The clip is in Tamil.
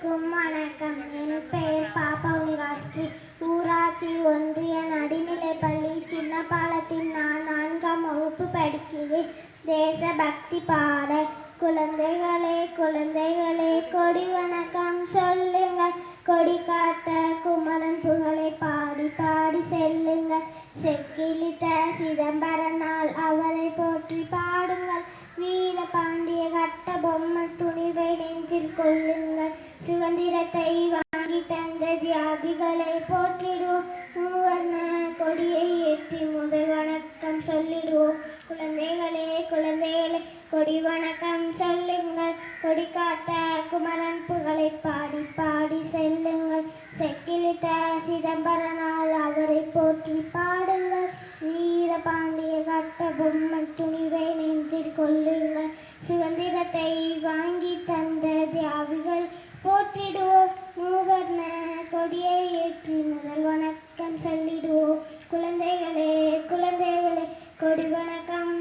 அனைவருக்கும் வணக்கம். என் பெயர் பாப்பவுனி காஸ்ட்ரி ஊராட்சி ஒன்றிய நடுநிலைப்பள்ளி சின்னப்பாலத்தில் நான் நான்காம் வகுப்பு படிக்கிறேன். தேசபக்தி பாட குழந்தைகளே குழந்தைகளே கொடி வணக்கம் சொல்லுங்கள். கொடி காத்த குமரன் புகழை பாடி பாடி செல்லுங்கள். செக்கிலித்த சிதம்பரனால் அவரை நெஞ்சில் கொள்ளுங்கள். சுதந்திரத்தை வாங்கி தந்த தியாகிகளை போற்றிடுவோம். மூவர்ண கொடியை ஏற்றி முதல் வணக்கம் சொல்லிடுவோம். குழந்தைகளே குழந்தைகளே கொடி வணக்கம் சொல்லுங்கள். கொடி காத்த குமரன் புகழை பாடி பாடி செல்லுங்கள். செக்கிலிட்ட சிதம்பரனால் அவரை போற்றி பாடுங்கள். வீரபாண்டிய கட்ட பொம்மை கொள்ளுங்கள். சுதந்திரத்தை வாங்கி தந்த தியாகிகள் போற்றிடுவோம். மூவர்ண கொடியை ஏற்றி முதல் வணக்கம் சொல்லிடுவோம். குழந்தைகளே குழந்தைகளே கொடி வணக்கம்.